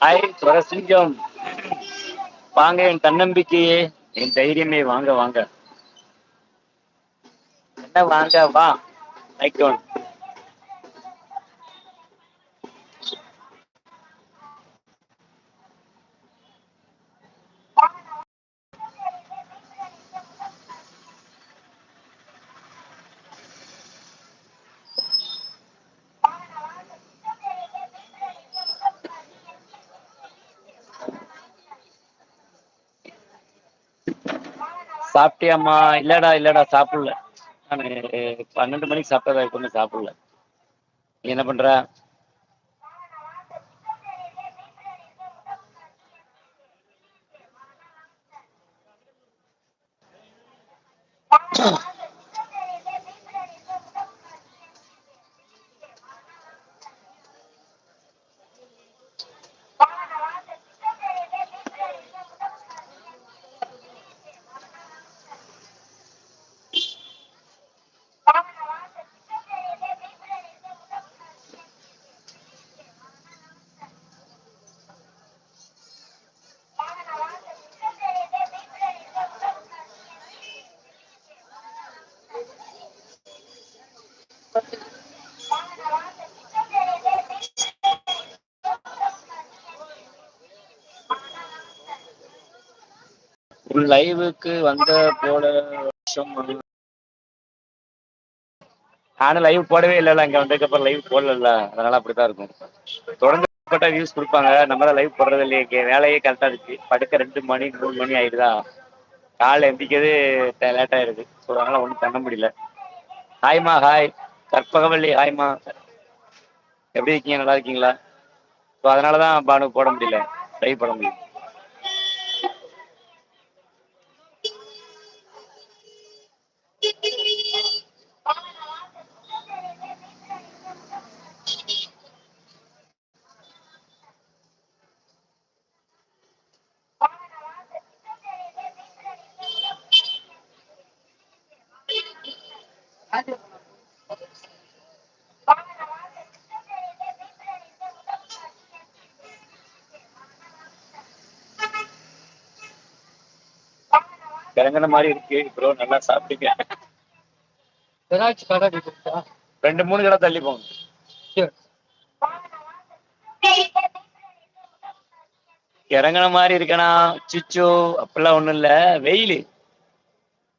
Hi சுரசிங்கம் வாங்க என் தன்னம்பிக்கையே என் தைரியமே வாங்க வாங்க. என்ன வாங்க வா லைக் சாப்பிட்டியாம்மா? இல்லடா இல்லடா சாப்பிடல. நான் பன்னெண்டு மணிக்கு சாப்பிட்டதா ஒன்றும் சாப்பிடல. நீ என்ன பண்ற? உன் லைவுக்கு வந்த போல வருஷம் வந்து- நானும் லைவ் போடவே இல்லைல்ல இங்க வந்ததுக்கு அப்புறம் லைவ் போடல அதனால அப்படித்தான் இருக்கும். தொடர்ந்து போட்டா வியூஸ் கொடுப்பாங்க. நம்ம தான் லைவ் போடுறது இல்லையே. இங்கே வேலையே கரெக்டா இருக்கு. படுக்க ரெண்டு மணி மூணு மணி ஆயிடுதா? காலை எந்திக்கிறது லேட் ஆயிடுது. ஸோ அதனால ஒன்றும் பண்ண முடியல. ஹாய்மா ஹாய் கற்பகவல்லி ஹாய்மா எப்படி இருக்கீங்க? நல்லா இருக்கீங்களா? ஸோ அதனால தான் பானு போட முடியல. லைவ் போட முடியல. இறங்குன மாதிரி இருக்கு. ப்ரோ நல்லா சாப்பிட்டீங்க ஏதாச்சும் கடை ரெண்டு மூணு கடை தள்ளி போங்க. இறங்குன மாதிரி இருக்கனா? சிச்சோ அப்படிலாம் ஒண்ணும் இல்ல. வெயில்.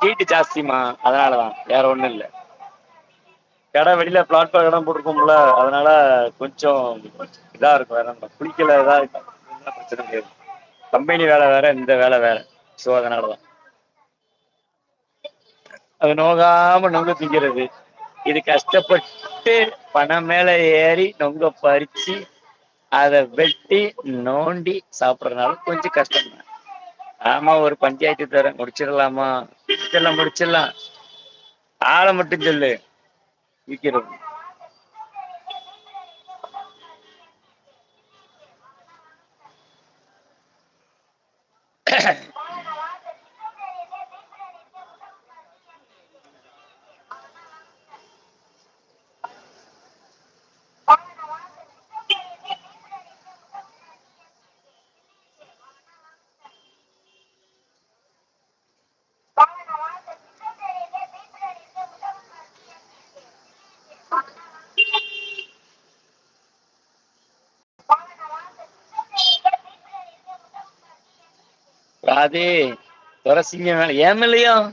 ஹீட்டு ஜாஸ்திமா அதனாலதான். வேற ஒண்ணும் இல்ல. கடை வெளியில பிளாட்ஃபார்ம் இடம் போட்டிருக்கோம்ல அதனால கொஞ்சம் இதா இருக்கும். வேற குளிக்கல இதா பிரச்சனை கிடையாது. கம்பெனி வேலை வேற இந்த வேலை வேற. ஸோ அதனாலதான். அது நோகாம நொங்க திங்கிறது. இது கஷ்டப்பட்டு பணம் மேல ஏறி நொங்க பறிச்சு அதை வெட்டி நோண்டி சாப்பிடறதுனால கொஞ்சம் கஷ்டம் தான். ஆமா ஒரு பஞ்சாயத்து தரேன் முடிச்சிடலாமா? முடிச்சிடலாம் முடிச்சிடலாம். ஆளை மட்டும் சொல்லு. விற்கிறது ராதே துரசிங்க மேல. ஏன் மேலையா?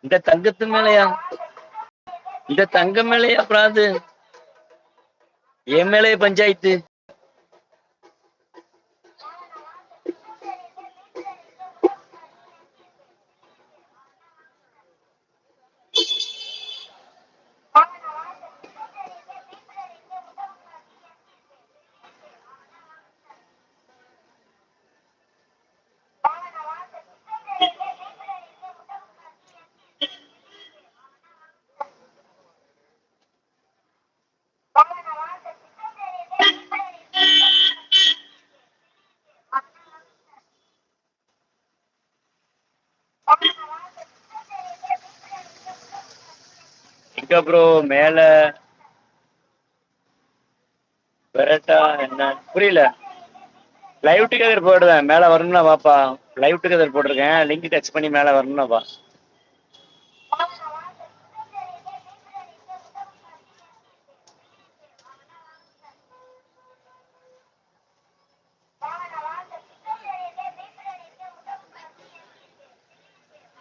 இந்த தங்கத்து மேலையா? இந்த தங்கம் மேலையா பிராது? என் மேலே பஞ்சாயத்து? அதுக்கப்புறம் ப்ரோ மேல பெரட்டா என்ன? புரியல. லைவ் டுகெதர் போடுவேன் மேல வரணும்னா வாப்பா. லைவ் டுகெதர் போட்டிருக்கேன். லிங்க் டச் பண்ணி மேல வரணும்னா வா.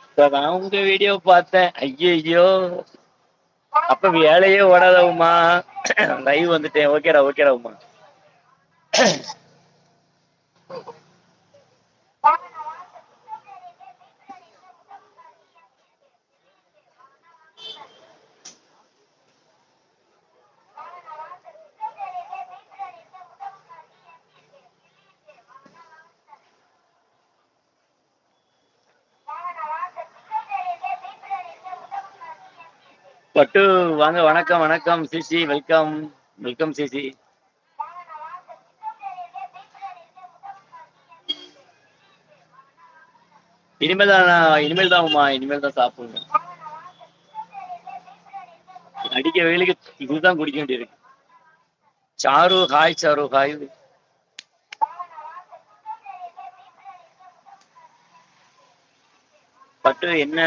இப்பதான் உங்க வீடியோ பார்த்தேன். ஐயோ அப்ப வேலையே ஓடாதவுமா? லைவ் வந்துட்டேன். ஓகேடா ஓகேடா உமா. பட்டு வாங்க வணக்கம் வணக்கம் சிசி வெல்கம் வெல்கம் சிசி. இனிமேல் தான் இனிமேல் தான் உமா இனிமேல் தான் சாப்பிடணும் அடிக்க வெயிலுக்கு இதுதான் குடிக்க வேண்டியிருக்கு சாரு ஹாய் சாரு ஹாய் பட்டு என்ன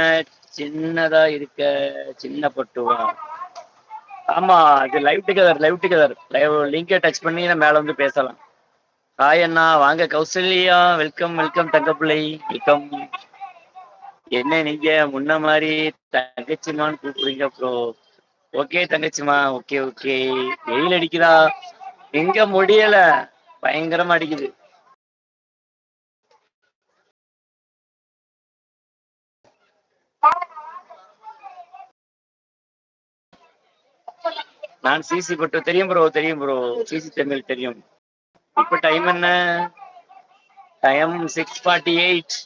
சின்னதா இருக்க சின்ன பட்டுவா? ஆமா அது live together live together live லிங்கை டச் பண்ணி நான் மேல வந்து பேசலாம். ஹாய் அண்ணா வாங்க கௌசல்யா வெல்கம் வெல்கம் தங்கப்பிள்ளை. வெல்கம் என்ன நீங்க? முன்ன மாதிரி தங்கச்சிமான்னு கூப்பிடுறீங்க ப்ரோ ஓகே தங்கச்சிமா ஓகே ஓகே வெயில் அடிக்குதா? எங்க முடியல? பயங்கரமா அடிக்குது. நான் சிசி பட்டு தெரியும் ப்ரோ தெரியும் ப்ரோ சிசி தமிழ் தெரியும். இப்ப டைம் என்ன? டைம் சிக்ஸ் ஃபார்ட்டி எயிட்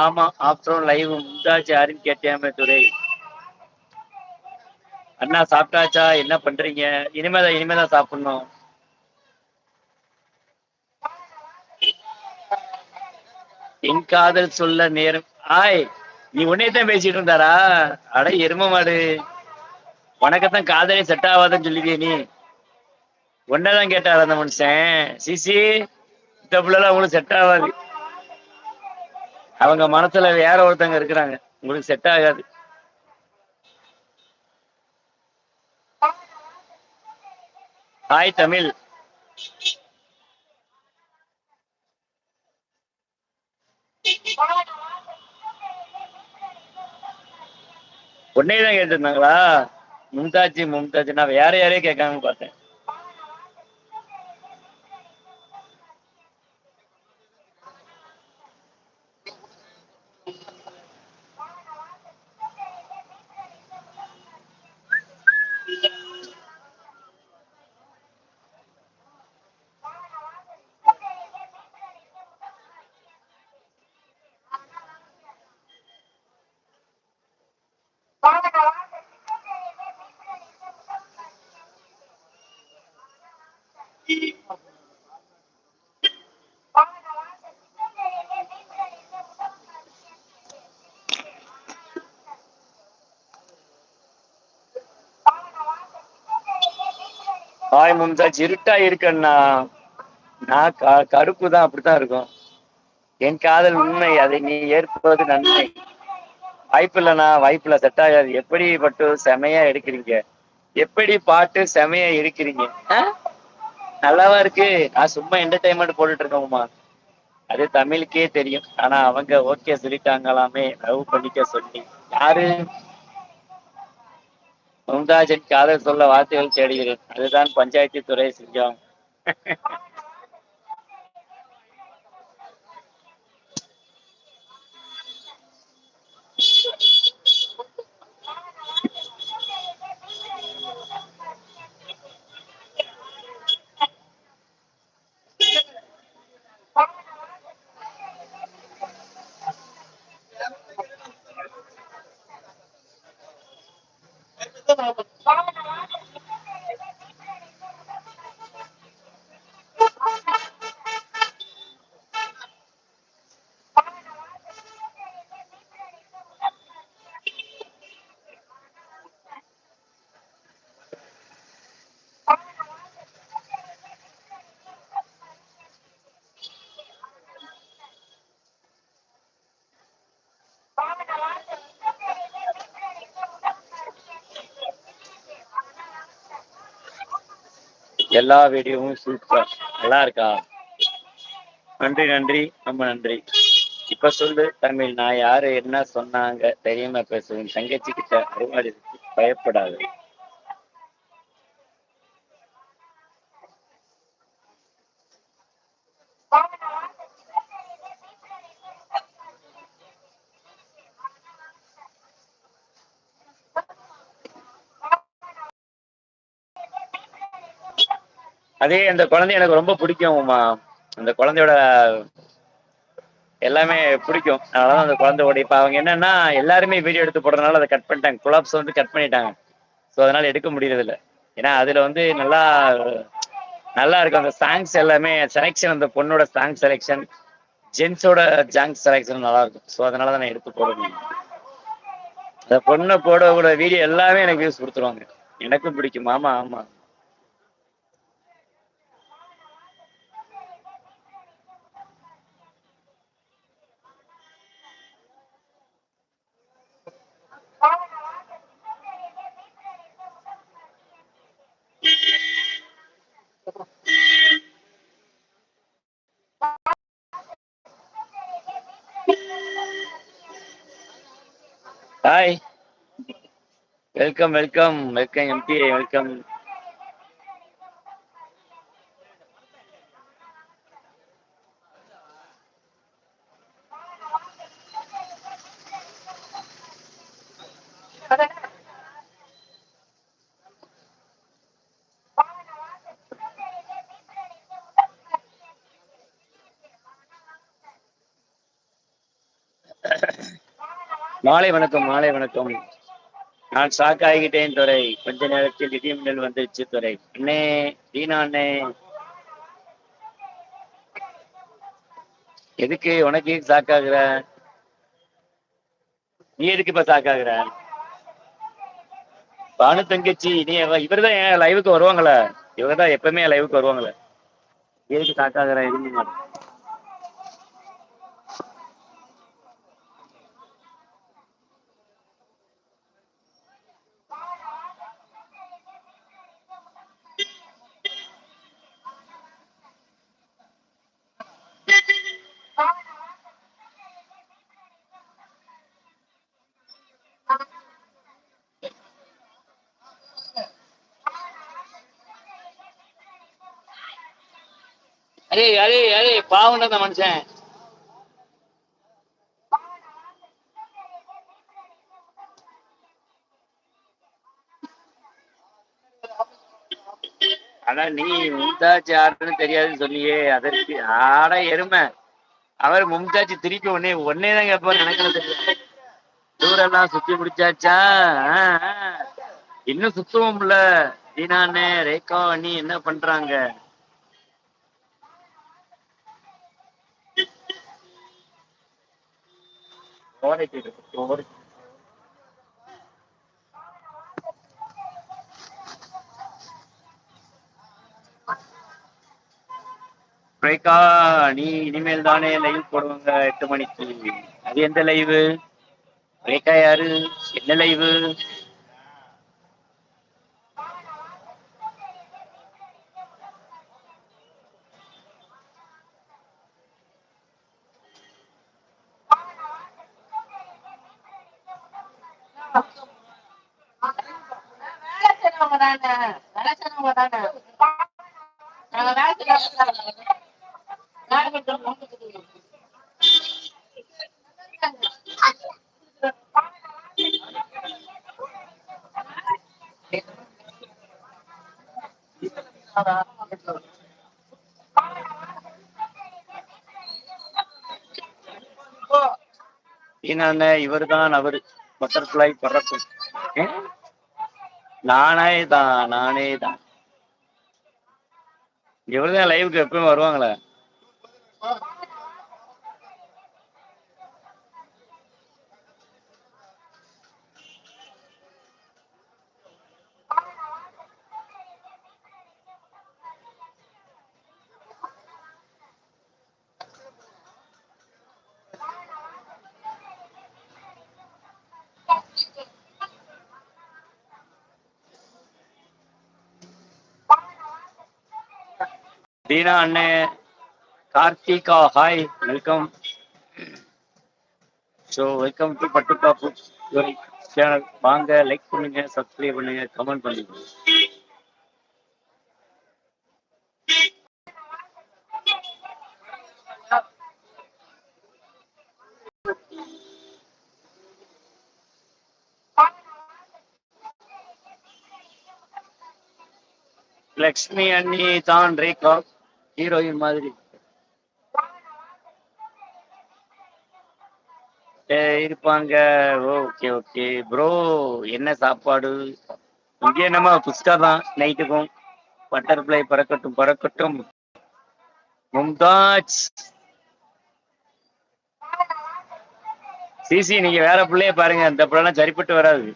ஆமா ஆஃப்டர் லைவ் முந்தாச்சு யாருன்னு கேட்டியாமே துரை அண்ணா சாப்பிட்டாச்சா? என்ன பண்றீங்க? இனிமேதான் இனிமேதான் சாப்பிடணும். என் காதல் சொல்ல நேரம் ஆய் நீ உன்னையத்தான் பேசிட்டு இருந்தாரா? அட எரும மாடு. உனக்கத்தான் காதலே செட் ஆகாதுன்னு சொல்லிவியே நீ. உன்னதான் கேட்டார் அந்த மனுஷன். சிசி இந்த பிள்ளைலாம் உங்களுக்கு செட் ஆகாது. அவங்க மனசுல வேற ஒருத்தங்க இருக்கிறாங்க. உங்களுக்கு செட் ஆகாது. ஹாய் தமிழ். உன்னையதான் கேட்டிருந்தாங்களா? மும்தாஜ் மும்தாஜ் நான் வேற யாரையும் கேட்காம பார்த்தேன் ஹாய் மும்தாஜ் இருட்டா இருக்கண்ணா நான் க- கருப்பு தான் அப்படித்தான் இருக்கும். என் காதல் உண்மை அதை நீ ஏற்பது நன்மை. வாய்ப்பில்லைண்ணா வாய்ப்பில்ல செட் ஆகாது. எப்படி பட்டு செமையா எடுக்கிறீங்க? எப்படி பாட்டு செமையா எடுக்கிறீங்க நல்லாவா இருக்கு. நான் சும்மா என்டர்டைன்மெண்ட் போட்டுட்டு இருக்கோம்மா. அது தமிழுக்கே தெரியும். ஆனா அவங்க ஓகே சொல்லிட்டாங்களாமே லவ் பண்ணிக்க சொல்லி. யாரு? மும்தாஜின் காதல் சொல்ல வார்த்தைகள் தேடுகிறேன். அதுதான் பஞ்சாயத்து துறை சிங்கம். எல்லா வீடியோவும் சூப்பர் நல்லா இருக்கா நன்றி நன்றி. ரொம்ப நன்றி. இப்ப சொல்லு தமிழ். நான் யாரு என்ன சொன்னாங்க தெரியாம பேசுவேன் தங்கச்சி கிட்ட அறிவாளி பயப்படாது. அதே அந்த குழந்தை எனக்கு ரொம்ப பிடிக்கும் அந்த குழந்தையோட எல்லாமே பிடிக்கும். அதனால அந்த குழந்தையோட இப்ப அவங்க என்னன்னா எல்லாருமே வீடியோ எடுத்து போடுறதுனால அதை கட் பண்ணிட்டாங்க. குலாப்ஸ் வந்து கட் பண்ணிட்டாங்க. ஸோ அதனால எடுக்க முடியறது இல்லை ஏன்னா அதுல வந்து நல்லா நல்லா இருக்கும் அந்த சாங்ஸ் எல்லாமே செலெக்ஷன் அந்த பொண்ணோட சாங் செலெக்ஷன் ஜென்ஸோட ஜாங் செலெக்ஷன் நல்லா இருக்கும். ஸோ அதனால தான் நான் எடுத்து போட முடியும் அந்த பொண்ணை போடக்கூட வீடியோ எல்லாமே எனக்கு வியூஸ் கொடுத்துருவாங்க. எனக்கும் பிடிக்கும். ஆமா ஆமா. Hi welcome welcome welcome MP welcome மாலை வணக்கம் மாலை வணக்கம். நான் ஷாக் ஆகிட்டேன் துறை கொஞ்ச நேரத்தில் இடி மின்னல் வந்துருச்சு துறை அண்ணே தீனா அண்ணே. எதுக்கு உனக்கு ஷாக் ஆகுற நீ எதுக்கு இப்ப ஷாக் ஆகுற பானு தங்கச்சி நீ இவர் தான் என் லைவுக்கு வருவாங்களே? இவங்க தான் எப்பவுமே என் லைவுக்கு வருவாங்களே. எதுக்கு ஷாக் ஆகுற எதுவும் மாட்டேன் அரே அரே அரே பாவம் அந்த மனுஷன். ஆனா நீ மும்தாஜ் யாருன்னு தெரியாதுன்னு சொல்லியே அதற்கு ஆட எருமை. அவர் மும்தாஜ் திருப்பி உடனே உடனே தான் கேட்பாரு எனக்கு தெரியும்? ஊரெல்லாம் சுத்தி முடிச்சாச்சா? இன்னும் சுத்தவும் இன்னும் சுத்துவோம்ல தீனானே ரேகா நீ என்ன பண்றாங்க? பிரேக்கா நீ இனிமேல் தானே லைவ் போடுவாங்க எட்டு மணிக்கு. அது எந்த லைவு பிரேக்கா யாரு? என்ன லைவு வேலை செய்றவங்க தானே வேலை செய்றவங்க தானே நாங்க வேலை இவர் தான் அவரு. பட்டர்ஃபிளை பறக்கும். நானே தான் நானே தான் இவருதான் லைவுக்கு எப்பயும் வருவாங்களே. தீனா அண்ணே Karthika hi welcome so welcome to Pattu Pappu channel வாங்க லைக் பண்ணுங்க சப்ஸ்கிரைப் பண்ணுங்க கமெண்ட் பண்ணுங்க. லக்ஷ்மி அண்ணி தான் ரேகா. ஹீரோயின் மாதிரி இருப்பாங்க. Okay okay. ப்ரோ என்ன சாப்பாடு? இங்கே நம்ம புஸ்கா தான் நைட்டுக்கும். பட்டர்ஃப்ளை பறக்கட்டும் பறக்கட்டும். மும்தாஜ். சிசி நீங்க வேற பிள்ளைய பாருங்க. அந்த பிள்ளைலாம் சரிப்பட்டு வராது.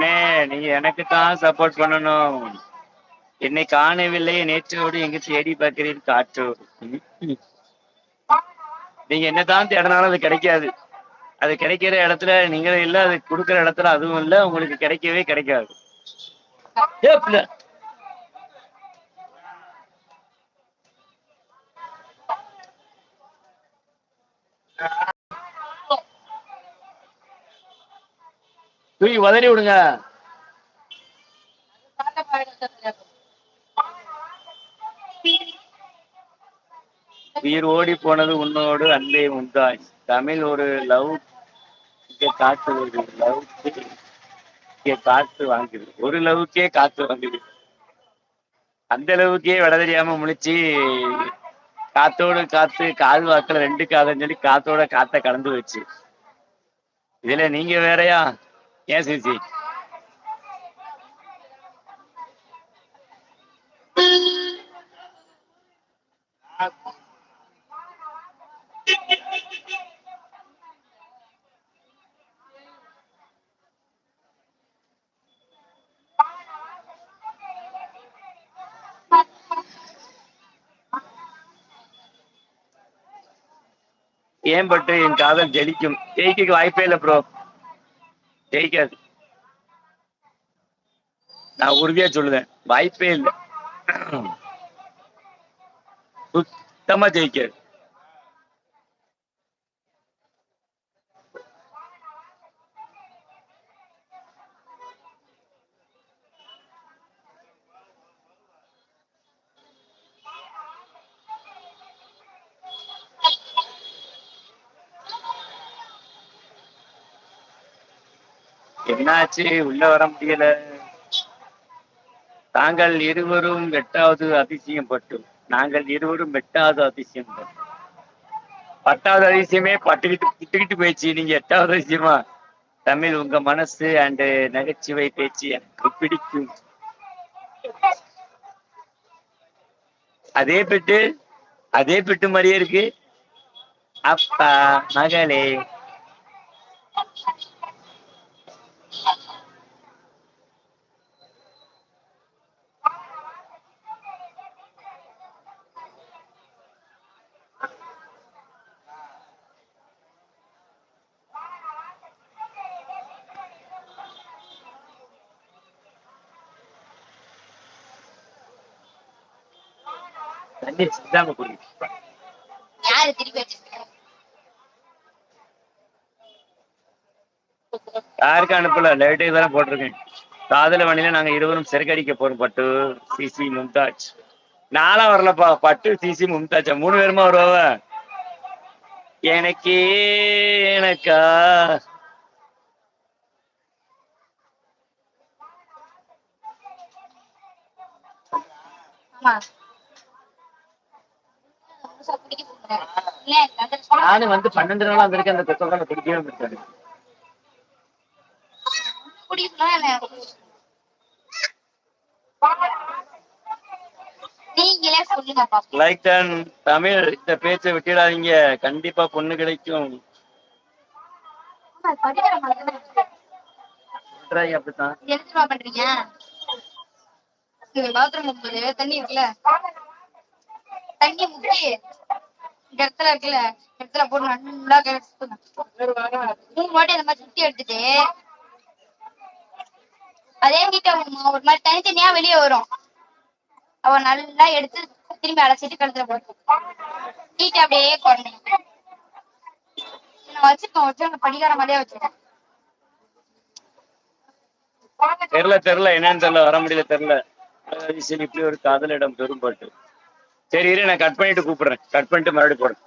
அண்ணே நீங்க எனக்கு தான் சப்போர்ட் பண்ணணும். என்னை காணவில்லை நேற்றோடு எங்க தேடி பார்க்கிறேன் காற்று? நீங்க என்னதான் தேடினாலும் அது கிடைக்காது. அது கிடைக்கிற இடத்துல நீங்க இல்ல அது கொடுக்குற இடத்துல அதுவும் இல்ல உங்களுக்கு கிடைக்கவே கிடைக்காது. Yeah. தூக்கி உதறி விடுங்க. உயிர் ஓடி போனது உன்னோடு அன்பே உண்டாய். தமிழ் ஒரு லவ் காத்து ஒரு லவ் காத்து வாங்குது. ஒரு லவ்க்கே காத்து வாங்குது. அந்த அளவுக்கே விட தெரியாம முழிச்சு காத்தோடு காத்து காது வாக்குல ரெண்டு காதுன்னு சொல்லி காத்தோட காத்த கலந்து வச்சு. இதுல நீங்க வேறயா? Yes, சிசி ஏன் பட்டு என் காதல் ஜெயிக்கும் ஜெயிக்க வாய்ப்பே இல்லை ப்ரோ ஜெயிக்காது. நான் உறுதியா சொல்லுவேன் வாய்ப்பே இல்லை. சுத்தமா ஜெயிக்காது. என்னாச்சு? உள்ள வர முடியல. தாங்கள் இருவரும் எட்டாவது அதிசயம் பட்டும் நாங்கள் இருவரும் எட்டாவது அதிசயம் பட்டோம் பத்தாவது அதிசயமே பட்டுக்கிட்டு கிட்டுக்கிட்டு போயிடுச்சு. நீங்க எட்டாவது அதிசயமா? தமிழ் உங்க மனசு அண்டு நகைச்சுவை பேச்சு எனக்கு பிடிக்கும். அதே பிட்டு அதே பிட்டு மாதிரியே இருக்கு. அப்பா மகளே. தண்ணி சிந்தாம யாரு திருப்பி யாருக்கு யாருக்கும் அனுப்பல? லேட்டே தானே போட்டிருக்கேன். காதல வண்டியில நாங்க இருவரும் சிறகடிக்க போறோம் பட்டு சிசி மும்தாஜ். நாளா வரலப்பா பட்டு சிசி மும்தாஜ். மூணு பேருமா வருவாவ? எனக்கே எனக்கா? ஆமா. நானும் வந்து பன்னெண்டு நாளா வந்திருக்கேன். அந்த பெட்ரோல் குடிக்கவே. நீங்களே சொல்லுங்க பாப்போம் லைக் டன் தமிழ் இந்த பேச்சை விட்டுடாதீங்க. கண்டிப்பா பொண்ணு கிடைக்கும். தானே அப்படித்தான். பாத்ரூம் தண்ணி இருக்குல்ல? தண்ணி முட்டி இந்த இடத்துல இருக்குல்ல இடத்துல போட்டு நல்லா மூணு வாட்டி அந்த மாதிரி சுத்தி எடுத்துட்டு அதே கிட்ட ஒரு மாதிரி தனித்தனியா வெளியே வரும். அவ நல்லா எடுத்து திரும்பி அழைச்சிட்டு கழுத்துல போட்டு நீட்டா அப்படியே குறைஞ்சிடும் நான் வச்சிருக்கேன் வச்சிருக்கேன் படிக்கிற மாதிரியே வச்சிருக்கேன் தெரியல தெரியல. என்னன்னு தெரியல வர முடியல தெரியல. இப்படி ஒரு காதலிடம் பெரும்பாட்டு சரி இரு நான் கட் பண்ணிட்டு கூப்பிடுறேன். கட் பண்ணிட்டு மறுபடியும் போடுறேன்.